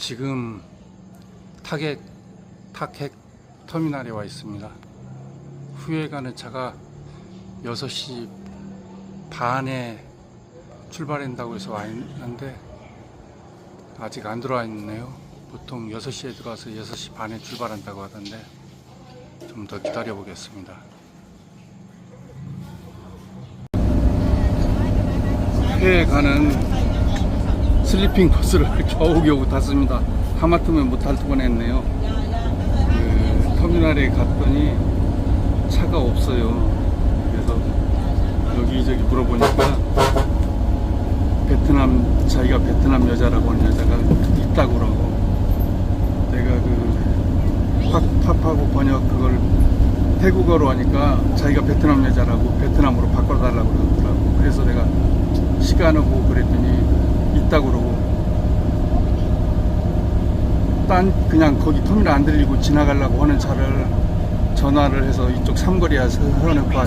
지금 타객 타객 터미널에 와 있습니다. 후에 가는 차가 6시 반에 출발한다고 해서 와 있는데 아직 안 들어와 있네요. 보통 6시에 들어와서 6시 반에 출발한다고 하던데 좀 더 기다려 보겠습니다. 회에 가는 슬리핑 버스를 겨우겨우 탔습니다. 하마터면 못할 뻔했네요. 그 터미널에 갔더니 차가 없어요. 그래서 여기저기 물어보니까 베트남 자기가 베트남 여자라고 하는 여자가 있다고 그러고 내가 그 팝, 팝하고 번역 그걸 태국어로 하니까 자기가 베트남 여자라고 베트남으로 바꿔달라고 그러더라고. 그래서 내가 시간을 보고 그랬더니 있다고 그러고 딴 그냥 거기 터미널 안 들리고 지나가려고 하는 차를 전화를 해서 이쪽 삼거리에 세워놓고 한,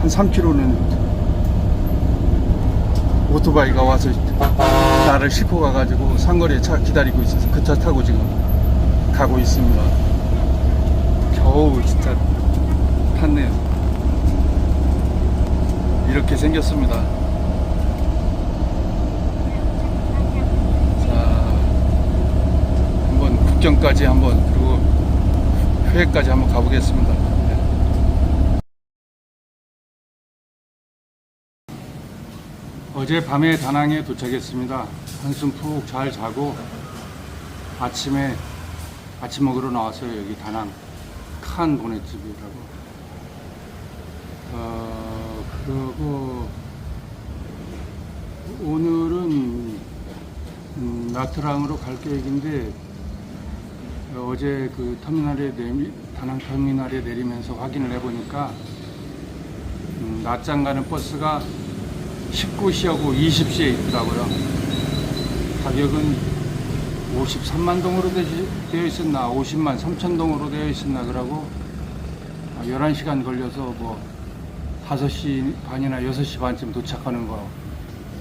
한 3km는 오토바이가 와서 나를 싣고 가가지고 상거리에 차 기다리고 있어서 그 차 타고 지금 가고 있습니다. 겨우 진짜 탔네요. 이렇게 생겼습니다. 자, 국경까지 한번 그리고 회까지 한번 가보겠습니다. 네. 어제 밤에 다낭에 도착했습니다. 한숨 푹 잘 자고 아침에 아침 먹으러 나왔어요. 여기 다낭 칸 도네집이라고. 어, 그리고 오늘은 음, 나트랑으로 갈 계획인데 어제 그 터미널에 내리, 다낭 터미널에 내리면서 확인을 해보니까 음, 낮장 가는 버스가 19시하고 20시에 있더라고요. 가격은 53만 동으로 되- 되어 있었나 50만 3천 동으로 되어 있었나 그러고 11시간 걸려서 뭐 5시 반이나 6시 반쯤 도착하는 거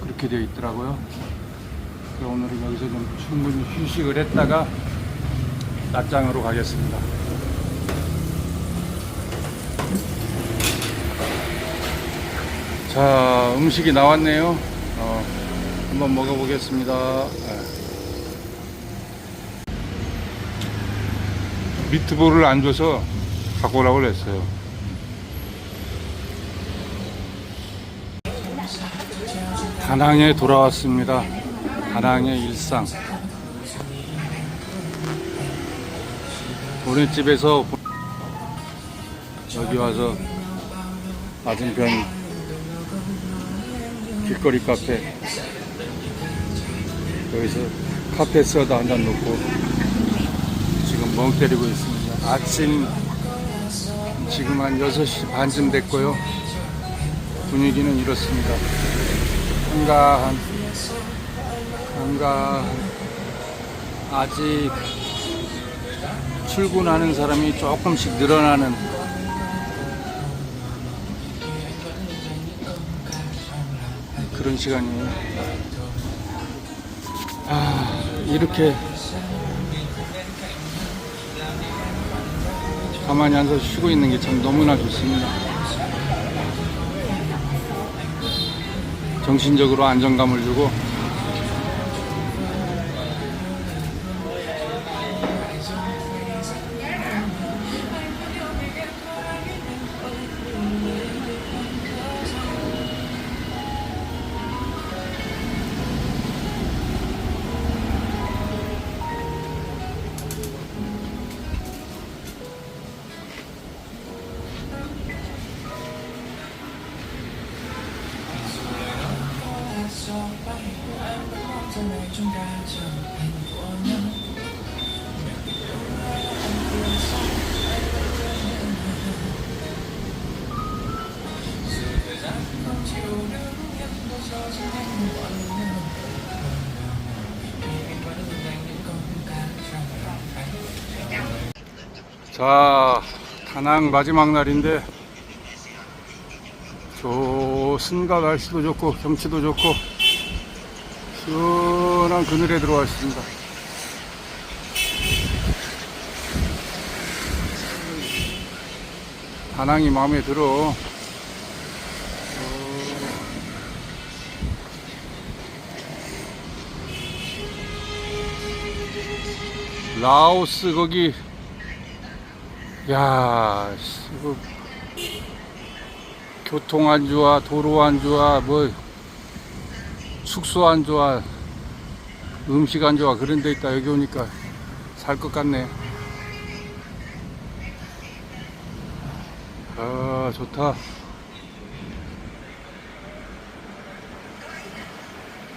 그렇게 되어 있더라고요. 그래서 오늘은 여기서 좀 충분히 휴식을 했다가 낮장으로 가겠습니다. 자, 음식이 나왔네요. 어, 한번 먹어보겠습니다. 네. 미트볼을 안 줘서 갖고 오라고 그랬어요. 다낭에 돌아왔습니다. 다낭의 일상. 오늘 집에서 여기 와서 맞은편 길거리 카페 여기서 카페 소다 한 잔 놓고 지금 멍 때리고 있습니다. 아침 지금 한 6시 반쯤 됐고요. 분위기는 이렇습니다. 한가한, 한가한, 아직 출근하는 사람이 조금씩 늘어나는 그런 시간이에요. 아, 이렇게 가만히 앉아서 쉬고 있는 게 참 너무나 좋습니다. 정신적으로 안정감을 주고 자, 다낭 마지막 날인데 좋습니다. 날씨도 좋고 경치도 좋고 시원한 그늘에 들어왔습니다. 다낭이 마음에 들어. 라오스 거기 야 이거 뭐. 교통 안 좋아 도로 안 좋아 뭐 숙소 안 좋아 음식 안 좋아 그런 데 있다 여기 오니까 살 것 같네. 아 좋다